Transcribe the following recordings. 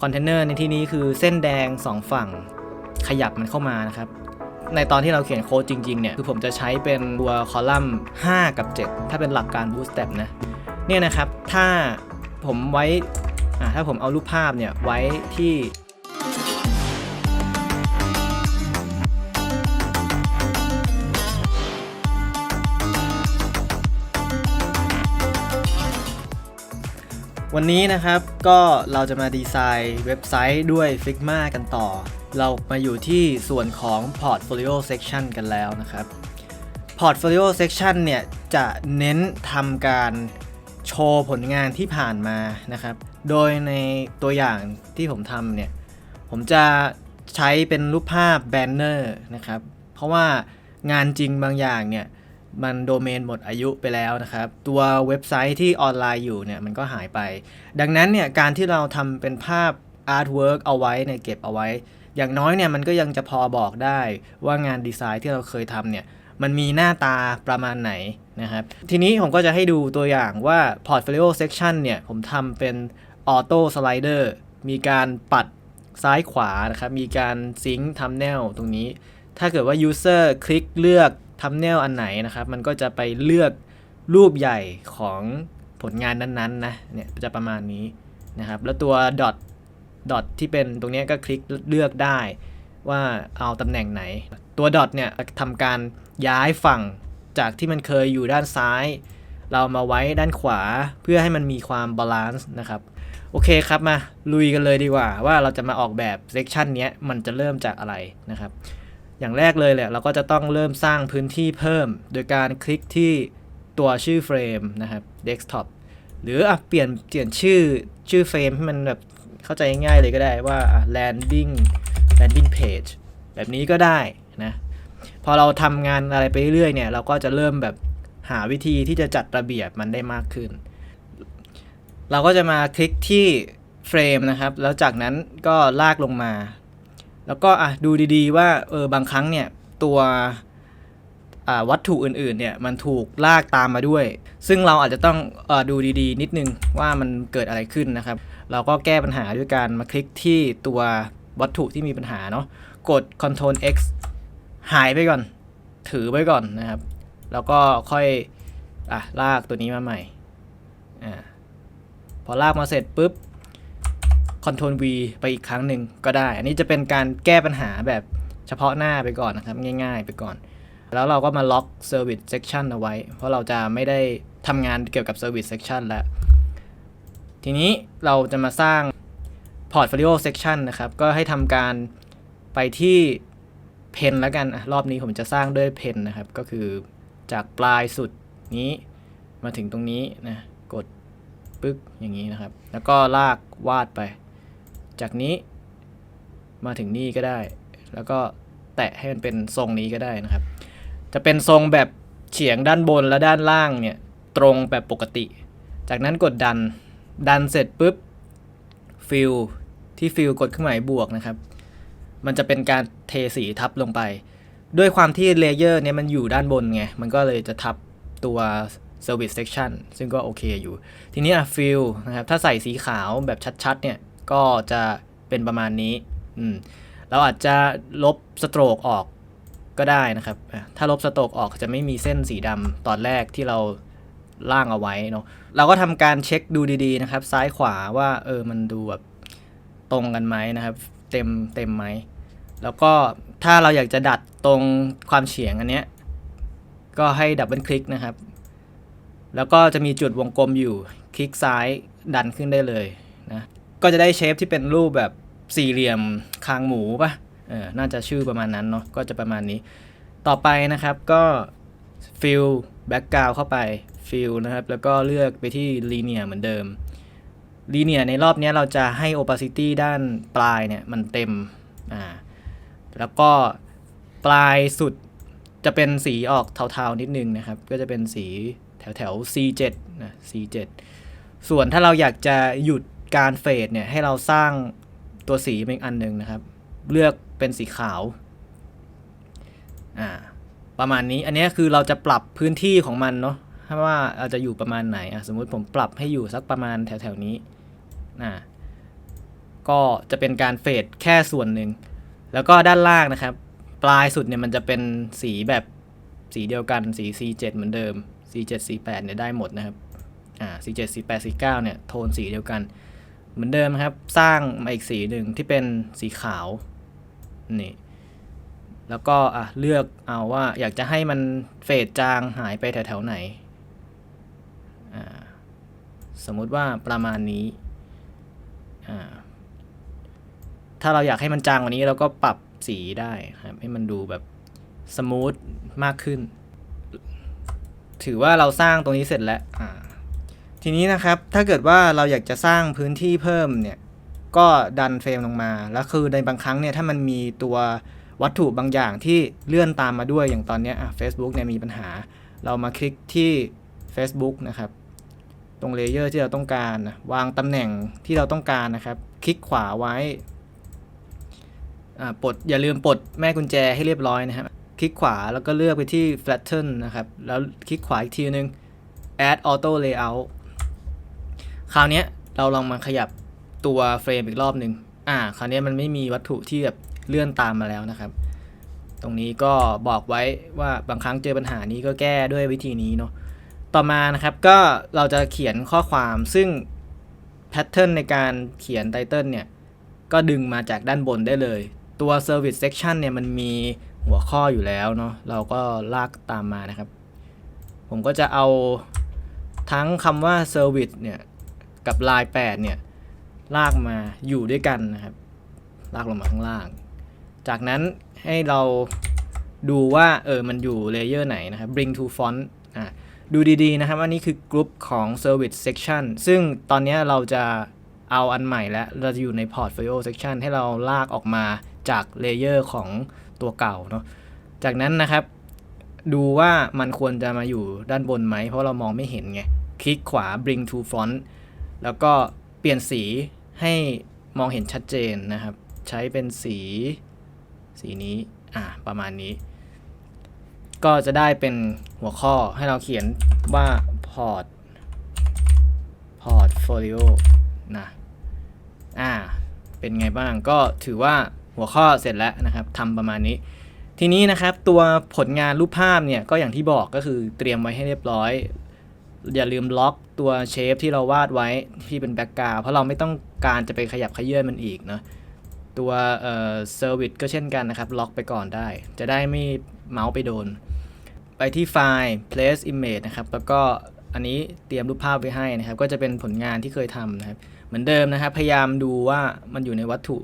คอนเทนเนอร์ในที่นี้คือเส้นแดง 2 ฝั่งขยับมันเข้ามานะครับ ในตอนที่เราเขียนโค้ดจริงๆเนี่ย คือผมจะใช้เป็นตัวคอลัมน์ 5 กับ 7 ถ้าเป็นหลักการ Bootstrap นะ เนี่ยนะครับ ถ้าผมไว้ถ้าผมเอารูปภาพเนี่ยไว้ที่ วันนี้นะครับก็เราจะมาดีไซน์เว็บไซต์ด้วย Figma กันต่อ เรามาอยู่ที่ส่วนของ Portfolio Section กันแล้วนะครับ Portfolio Section เนี่ยจะเน้นทำการโชว์ผลงานที่ผ่านมานะครับ โดยในตัวอย่างที่ผมทำเนี่ย ผมจะใช้เป็นรูปภาพแบนเนอร์นะครับ เพราะว่างานจริงบางอย่างเนี่ย มันโดเมนหมดอายุไปแล้วนะครับ ตัวเว็บไซต์ที่ออนไลน์อยู่เนี่ยมันก็หายไป ดังนั้นเนี่ยการที่เราทำเป็นภาพอาร์ตเวิร์กเอาไว้เนี่ยเก็บเอาไว้ อย่างน้อยเนี่ยมันก็ยังจะพอบอกได้ว่างานดีไซน์ที่เราเคยทำเนี่ยมันมีหน้าตาประมาณไหนนะครับ ทีนี้ผมก็จะให้ดูตัวอย่างว่า Portfolio Section เนี่ยผมทำเป็น Auto Slider มีการปัดซ้ายขวานะครับ มีการซิงค์ทัมเนลตรงนี้ ถ้าเกิดว่า User คลิกเลือก ทัมเนลอันไหนนะครับ มันก็จะไปเลือกรูปใหญ่ของผลงานนั้นๆนะเนี่ยจะประมาณนี้นะครับ แล้วตัว dot dot ที่เป็นตรงนี้ก็คลิกเลือกได้ว่าเอาตำแหน่งไหน ตัว dot เนี่ยทำการย้ายฝั่งจากที่มันเคยอยู่ด้านซ้าย เรามาไว้ด้านขวาเพื่อให้มันมีความบาลานซ์นะครับ โอเคครับมาลุยกันเลยดีกว่า ว่าเราจะมาออกแบบเซกชันนี้มันจะเริ่มจากอะไรนะครับ อย่างแรกเลยแหละเราก็จะต้องเริ่มสร้างพื้นที่เพิ่ม โดยการคลิกที่ตัวชื่อเฟรมนะครับ desktop หรืออเปลี่ยนเปลี่ยนชื่อชื่อเฟรมให้มันแบบเข้าใจง่ายๆเลยก็ได้ว่า landing landing page แบบนี้ก็ได้นะพอเราทำงานอะไรไปเรื่อยๆเนี่ย เราก็จะเริ่มแบบหาวิธีที่จะจัดระเบียบมันได้มากขึ้น เราก็จะมาคลิกที่เฟรมนะครับ แล้วจากนั้นก็ลากลงมา แล้วก็อะดูดีๆว่าเออบางครั้งเนี่ยตัววัตถุอื่นๆเนี่ยมันถูกลากตามมาด้วย ซึ่งเราอาจจะต้องอดูดีๆ นิดนึงว่ามันเกิดอะไรขึ้นนะครับ เราก็แก้ปัญหาด้วยการมาคลิกที่ตัววัตถุที่มีปัญหาเนาะกด Ctrl X หายไปก่อน ถือไว้ก่อนนะครับ แล้วก็ค่อยอะลากตัวนี้มาใหม่อ่าพอลากมาเสร็จปุ๊บ Ctrl V ไปอีกครั้งหนึ่งก็ได้ อันนี้จะเป็นการแก้ปัญหาแบบเฉพาะหน้าไปก่อนนะครับ ง่ายๆไปก่อน แล้วเราก็มาล็อก Service Section เอาไว้ เพราะเราจะไม่ได้ทำงานเกี่ยวกับ Service Section แล้ว ทีนี้เราจะมาสร้าง Portfolio Section นะครับ ก็ให้ทำการไปที่เพนแล้วกัน รอบนี้ผมจะสร้างด้วยเพนนะครับ ก็คือจากปลายสุดนี้มาถึงตรงนี้นะ กดปึ๊กอย่างนี้นะครับ แล้วก็ลากวาดไป จากนี้มาถึงนี่ก็ได้ แล้วก็แตะให้มันเป็นทรงนี้ก็ได้นะครับ จะเป็นทรงแบบเฉียงด้านบนและด้านล่างเนี่ยตรงแบบปกติ จากนั้นกดดัน ดันเสร็จปุ๊บฟิลที่ฟิลกดเครื่องหมายบวกนะครับ มันจะเป็นการเทสีทับลงไป ด้วยความที่เลเยอร์เนี่ยมันอยู่ด้านบนไง มันก็เลยจะทับตัว Service Section ซึ่งก็โอเคอยู่ ทีนี้อะฟิลนะครับ ถ้าใส่สีขาวแบบชัดๆเนี่ย ก็จะเป็นประมาณนี้อืมเราอาจจะลบสโตรกออกก็ได้นะครับ ถ้าลบสโตรกออกจะไม่มีเส้นสีดำตอนแรกที่เราล่างเอาไว้เนาะเราก็ทำการเช็คดูดีๆนะครับ ซ้ายขวาว่าเออมันดูแบบตรงกันไหมนะครับ เต็มเต็มไหมแล้วก็ถ้าเราอยากจะดัดตรงความเฉียงอันเนี้ยก็ให้ดับเบิลคลิกนะครับ แล้วก็จะมีจุดวงกลมอยู่คลิกซ้ายดันขึ้นได้เลยนะ ก็จะได้เชฟที่เป็นรูปแบบสี่เหลี่ยมคางหมูปะเออน่าจะชื่อประมาณนั้นเนาะก็จะประมาณนี้ ต่อไปนะครับก็ฟิลแบ็กกราวเข้าไปฟิลนะครับแล้วก็เลือกไปที่ลีเนียเหมือนเดิมลีเนียในรอบนี้เราจะให้ opacity ด้านปลายเนี่ยมันเต็มอ่าแล้วก็ปลายสุดจะเป็นสีออกเทาๆนิดนึงนะครับ ก็จะเป็นสีแถวแถวๆ C7 นะ C7 ส่วนถ้าเราอยากจะหยุด การเฟดเนี่ยให้เราสร้างตัวสีเป็นอันหนึ่งนะครับ เลือกเป็นสีขาวอ่าประมาณนี้อันนี้คือเราจะปรับพื้นที่ของมันเนาะว่าเราจะอยู่ประมาณไหนอะสมมุติผมปรับให้อยู่สักประมาณแถวๆนี้อ่าก็จะเป็นการเฟดแค่ส่วนหนึ่ง แล้วก็ด้านล่างนะครับ ปลายสุดเนี่ยมันจะเป็นสีแบบสีเดียวกันสี C7 เหมือนเดิม C7 C8 เนี่ยได้หมดนะครับอ่า C7 C8 C9 เนี่ยโทนสีเดียวกัน เหมือนเดิมครับ สร้างมาอีกสีหนึ่งที่เป็นสีขาวนี่แล้วก็อะเลือกเอาว่าอยากจะให้มันเฟดจางหายไปแถวๆไหน สมมุติว่าประมาณนี้ ถ้าเราอยากให้มันจางกว่านี้เราก็ปรับสีได้ครับให้มันดูแบบสมูทมากขึ้น ถือว่าเราสร้างตรงนี้เสร็จแล้วอ่า ทีนี้นะครับถ้าเกิดว่าเราอยากจะสร้างพื้นที่เพิ่มเนี่ยก็ดันเฟรมลงมา แล้วคือในบางครั้งเนี่ยถ้ามันมีตัววัตถุบางอย่างที่เลื่อนตามมาด้วยอย่างตอนนี้อะ Facebook เนี่ยมีปัญหา เรามาคลิกที่ Facebook นะครับ ตรงเลเยอร์ที่เราต้องการนะวางตำแหน่งที่เราต้องการนะครับ คลิกขวาไว้อ่าปลดอย่าลืมปลดแม่กุญแจให้เรียบร้อยนะครับ คลิกขวาแล้วก็เลือกไปที่ flatten นะครับ แล้วคลิกขวาอีกทีนึง add auto layout คราวนี้เราลองมาขยับตัวเฟรมอีกรอบหนึ่งอ่า คราวนี้มันไม่มีวัตถุที่แบบเลื่อนตามมาแล้วนะครับ ตรงนี้ก็บอกไว้ว่าบางครั้งเจอปัญหานี้ก็แก้ด้วยวิธีนี้เนาะ ต่อมานะครับก็เราจะเขียนข้อความซึ่งแพทเทิร์นในการเขียนไตเติลเนี่ย ก็ดึงมาจากด้านบนได้เลย ตัว Service Section เนี่ยมันมีหัวข้ออยู่แล้วเนาะ เราก็ลากตามมานะครับ ผมก็จะเอาทั้งคำว่า Service เนี่ย กับ line 8เนี่ยลากมาอยู่ด้วยกันนะครับ ลากลงมาข้างล่าง จากนั้นให้เราดูว่าเออมันอยู่เลเยอร์ไหนนะครับ bring to font อะดูดีๆนะครับอันนี้คือกลุ่มของ Service Section ซึ่งตอนนี้เราจะเอาอันใหม่แล้ว เราจะอยู่ใน Portfolio Section ให้เราลากออกมาจากเลเยอร์ของตัวเก่าเนาะจากนั้นนะครับ ดูว่ามันควรจะมาอยู่ด้านบนไหม เพราะเรามองไม่เห็นไง คลิกขวา bring to font แล้วก็เปลี่ยนสีให้มองเห็นชัดเจนนะครับ ใช้เป็นสีสีนี้อ่าประมาณนี้ ก็จะได้เป็นหัวข้อให้เราเขียนว่า port portfolio นะอ่าเป็นไงบ้างก็ถือว่าหัวข้อเสร็จแล้วนะครับทำประมาณนี้ ทีนี้นะครับตัวผลงานรูปภาพเนี่ยก็อย่างที่บอกก็คือเตรียมไว้ให้เรียบร้อย อย่าลืมล็อกตัวเชฟที่เราวาดไว้ที่เป็นแบ็กกราวเพราะเราไม่ต้องการจะไปขยับขยื่นมันอีกเนาะตัวเอ่อเซอร์วิสก็เช่นกันนะครับ ล็อกไปก่อนได้ จะได้ไม่เมาส์ไปโดน ไปที่ไฟล์ place image นะครับ แล้วก็อันนี้เตรียมรูปภาพไว้ให้นะครับ ก็จะเป็นผลงานที่เคยทำนะครับ เหมือนเดิมนะครับ พยายามดูว่ามันอยู่ในวัตถุ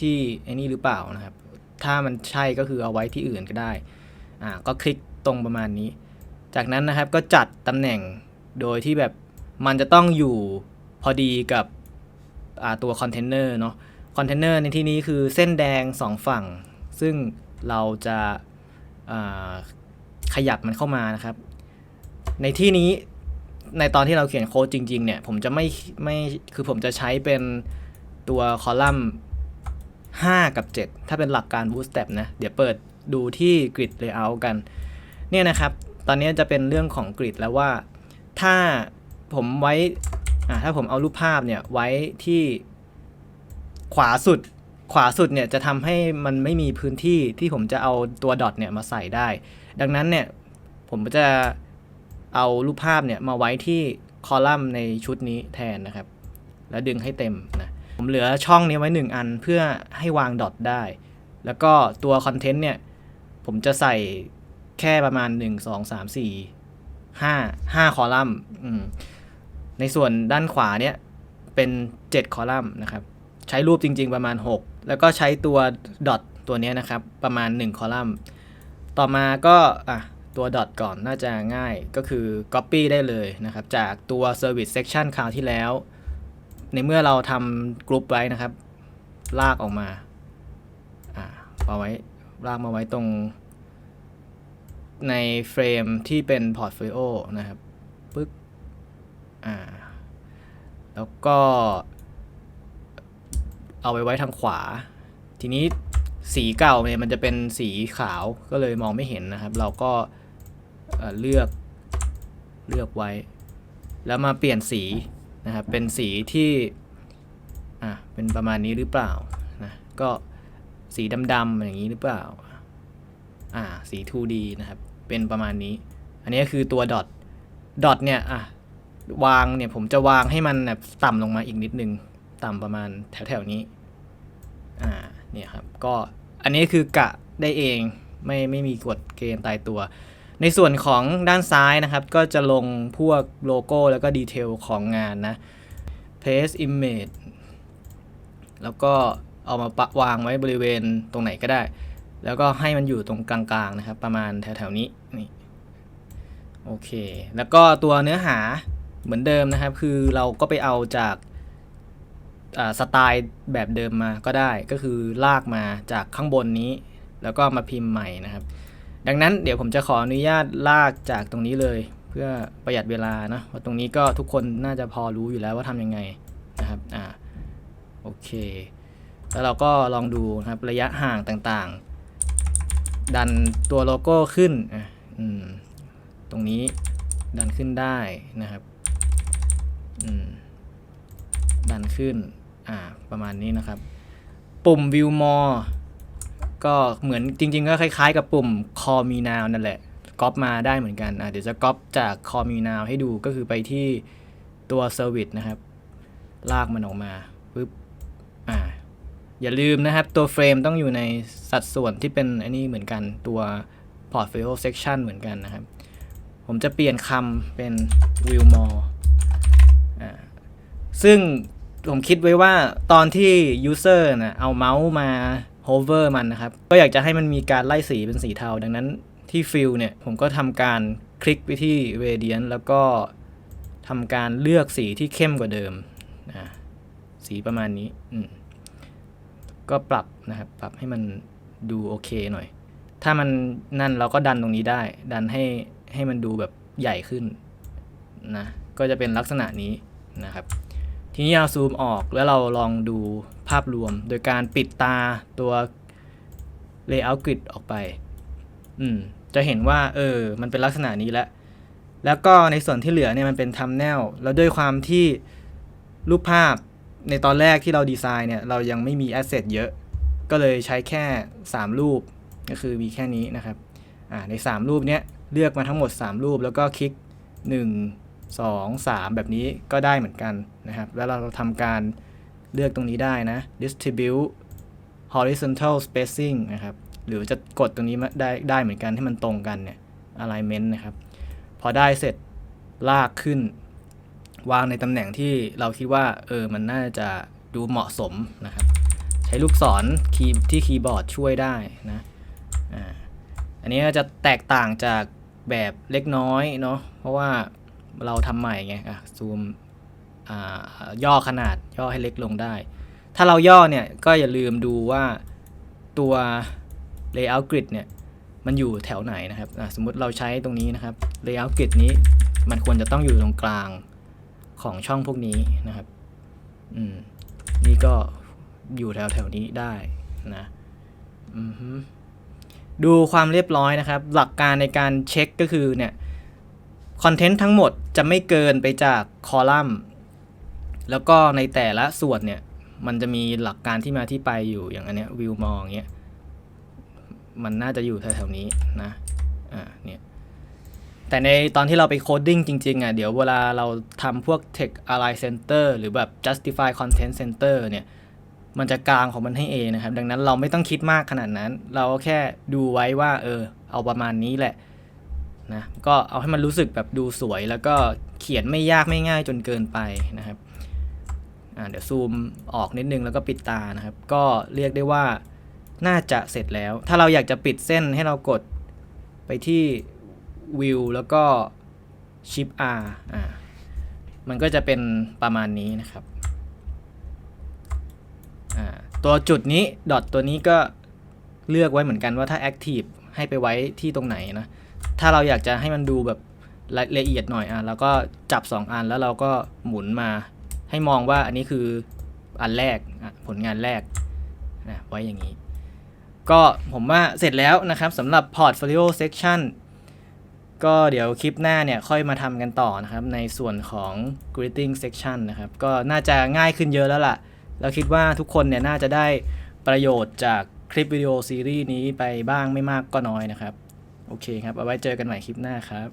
ที่ไอ้นี่หรือเปล่านะครับ ถ้ามันใช่ก็คือเอาไว้ที่อื่นก็ได้อ่าก็คลิกตรงประมาณนี้ จากนั้นนะครับก็จัดตำแหน่ง โดยที่แบบมันจะต้องอยู่พอดีกับตัวคอนเทนเนอร์เนาะคอนเทนเนอร์ในที่นี้คือเส้นแดงสองฝั่ง ซึ่งเราจะาขยับมันเข้ามานะครับ ในที่นี้ในตอนที่เราเขียนโค้ดจริง ๆ เนี่ย ผมจะไม่ไม่คือผมจะใช้เป็นตัวคอลัมน์ 5 กับ 7 ถ้าเป็นหลักการ Bootstrap นะ เดี๋ยวเปิดดูที่ Grid Layout กัน เนี่ยนะครับ ตอนนี้จะเป็นเรื่องของ Grid แล้วว่า ถ้าผมไว้ถ้าผมเอารูปภาพเนี่ยไว้ที่ขวาสุด ขวาสุดเนี่ยจะทำให้มันไม่มีพื้นที่ที่ผมจะเอาตัวดอทเนี่ยมาใส่ได้ ดังนั้นเนี่ยผมจะเอารูปภาพเนี่ยมาไว้ที่คอลัมน์ในชุดนี้แทนนะครับ แล้วดึงให้เต็มนะผมเหลือช่องนี้ไว้ 1 อันเพื่อให้วางดอทได้ แล้วก็ตัวคอนเทนต์เนี่ย ผมจะใส่แค่ประมาณ 1 2 3 4 5 5 คอลัมน์ในส่วนด้านขวาเนี่ยเป็น 7 คอลัมน์นะครับ ใช้รูปจริง ๆ ประมาณ 6 แล้วก็ใช้ตัวดอทตัวเนี้ยนะครับ ประมาณ 1 คอลัมน์ ต่อมาก็อะตัวดอทก่อนน่าจะง่ายก็คือ Copy ได้เลยนะครับ จากตัว Service Section คราวที่แล้ว ในเมื่อเราทำกรุ๊ปไว้นะครับ ลากออกมาอ่าเอาไว้ลากมาไว้ตรง ในเฟรมที่เป็นพอร์ตโฟลิโอนะครับปึ๊กอ่าแล้วก็เอาไว้ไว้ทางขวา ทีนี้สีเก่าเนี่ยมันจะเป็นสีขาวก็เลยมองไม่เห็นนะครับ เราก็เอ่อเลือกเลือกไว้ แล้วมาเปลี่ยนสีนะครับเป็นสีที่อะเป็นประมาณนี้หรือเปล่านะก็สีดำๆอย่างนี้หรือเปล่าอ่าสี 2D นะครับ เป็นประมาณนี้ อันนี้ก็คือตัวดอทดอทเนี่ยอะวางเนี่ยผมจะวางให้มันแบบต่ำลงมาอีกนิดนึง ต่ำประมาณแถวๆนี้อ่าเนี่ยครับก็อันนี้คือกะได้เองไม่ไม่มีกฎเกณฑ์ตายตัว ในส่วนของด้านซ้ายนะครับ ก็จะลงพวกโลโก้แล้วก็ดีเทลของงานนะ paste image แล้วก็เอามาปะวางไว้บริเวณตรงไหนก็ได้ แล้วก็ให้มันอยู่ตรงกลางๆนะครับ ประมาณแถวๆนี้นี่โอเค แล้วก็ตัวเนื้อหาเหมือนเดิมนะครับ คือเราก็ไปเอาจากาสไตล์แบบเดิมมาก็ได้ก็คือลากมาจากข้างบนนี้ แล้วก็มาพิมพ์ใหม่นะครับ ดังนั้นเดี๋ยวผมจะขออนุญาตลากจากตรงนี้เลย เพื่อประหยัดเวลานะว่าะตรงนี้ก็ทุกคนน่าจะพอรู้อยู่แล้วว่าทำยังไงนะครับอ่าโอเค แล้วเราก็ลองดูนะครับระยะห่างต่างๆ ดันตัวโลโก้ขึ้นอะตรงนี้ดันขึ้นได้นะครับดันขึ้นอ่าประมาณนี้นะครับ ปุ่ม view more ก็เหมือนจริง ๆ ก็คล้าย ๆ กับปุ่ม call me now นั่นแหละก๊อปมาได้เหมือนกันอะเดี๋ยวจะก๊อปจาก call me now ให้ดูก็คือไปที่ตัว service นะครับ ลากมันออกมาปึ๊บอ่า อย่าลืมนะครับ ตัวเฟรมต้องอยู่ในสัดส่วนที่เป็นอันนี้เหมือนกันตัว portfolio section เหมือนกันนะครับ ผมจะเปลี่ยนคำเป็น view more อ่าซึ่งผมคิดไว้ว่าตอนที่ user นะเอาเมาส์มา hover มันนะครับ ก็อยากจะให้มันมีการไล่สีเป็นสีเทา ดังนั้นที่ fill เนี่ย ผมก็ทำการคลิกไปที่ gradient แล้วก็ทำการเลือกสีที่เข้มกว่าเดิมอ่าสีประมาณนี้อืม ก็ปรับนะครับ ปรับให้มันดูโอเคหน่อย ถ้ามันนั่นเราก็ดันตรงนี้ได้ ดันให้ให้มันดูแบบใหญ่ขึ้นนะ ก็จะเป็นลักษณะนี้นะครับ ทีนี้เราซูมออกแล้วเราลองดูภาพรวม โดยการปิดตาตัว layout grid ออกไป อืม จะเห็นว่า เออ มันเป็นลักษณะนี้แล้ว แล้วก็ในส่วนที่เหลือเนี่ยมันเป็น thumbnail แล้วด้วยความที่รูปภาพ ในตอนแรกที่เราดีไซน์เนี่ยเรายังไม่มีแอสเซทเยอะ ก็เลยใช้แค่ 3 รูปก็คือมีแค่นี้นะครับอ่าใน 3 รูปเนี้ยเลือกมาทั้งหมด 3 รูปแล้วก็คลิก 1 2 3 แบบนี้ก็ได้เหมือนกันนะครับ แล้วเราทำการเลือกตรงนี้ได้นะ distribute horizontal spacing นะครับ หรือจะกดตรงนี้ได้ได้เหมือนกันให้มันตรงกันเนี่ย alignment นะครับ พอได้เสร็จลากขึ้น วางในตำแหน่งที่เราคิดว่าเออมันน่าจะดูเหมาะสมนะครับ ใช้ลูกศรคีย์ที่คีย์บอร์ดช่วยได้นะอ่าอันนี้จะแตกต่างจากแบบเล็กน้อยเนาะเพราะว่าเราทำใหม่ไงอะซูมอ่าย่อขนาดย่อให้เล็กลงได้ ถ้าเราย่อเนี่ยก็อย่าลืมดูว่าตัว layout grid เนี่ยมันอยู่แถวไหนนะครับ สมมติเราใช้ตรงนี้นะครับ layout grid นี้มันควรจะต้องอยู่ตรงกลาง ของช่องพวกนี้นะครับ อืม นี่ก็อยู่แถวแถวๆนี้ได้นะอือฮึดูความเรียบร้อยนะครับ หลักการในการเช็คก็คือเนี่ยคอนเทนต์ทั้งหมดจะไม่เกินไปจากคอลัมน์ แล้วก็ในแต่ละส่วนเนี่ย มันจะมีหลักการที่มาที่ไปอยู่อย่างอันเนี้ยวิวมองเงี้ย มันน่าจะอยู่แถวๆนี้นะ อ่า เนี่ย แต่ในตอนที่เราไปโคดดิ้งจริงๆอะเดี๋ยวเวลาเราทำพวก Tech Align Center หรือแบบ Justify Content Center เนี่ยมันจะกลางของมันให้เองนะครับ ดังนั้นเราไม่ต้องคิดมากขนาดนั้น เราก็แค่ดูไว้ว่า เออ เอาประมาณนี้แหละนะก็เอาให้มันรู้สึกแบบดูสวย แล้วก็เขียนไม่ยากไม่ง่ายจนเกินไปนะครับอ่าเดี๋ยวซูมออกนิดนึงแล้วก็ปิดตานะครับ ก็เรียกได้ว่าน่าจะเสร็จแล้ว ถ้าเราอยากจะปิดเส้นให้เรากดไปที่ วิวแล้วก็ชิป R อ่ามันก็จะเป็นประมาณนี้นะครับอ่าตัวจุดนี้ดอทตัวนี้ก็เลือกไว้เหมือนกันว่าถ้า Active ให้ไปไว้ที่ตรงไหนนะ ถ้าเราอยากจะให้มันดูแบบละเอียดหน่อยอะเราก็จับ 2 อันแล้วเราก็หมุนมา ให้มองว่าอันนี้คืออันแรกผลงานแรกนะไว้อย่างนี้ ก็ผมว่าเสร็จแล้วนะครับสำหรับ Portfolio Section ก็เดี๋ยวคลิปหน้าเนี่ยค่อยมาทำกันต่อนะครับในส่วนของ greeting section นะครับ ก็น่าจะง่ายขึ้นเยอะแล้วล่ะ เราคิดว่าทุกคนเนี่ยน่าจะได้ประโยชน์จากคลิปวิดีโอซีรีส์นี้ไปบ้างไม่มากก็น้อยนะครับ โอเคครับ เอาไว้เจอกันใหม่คลิปหน้าครับ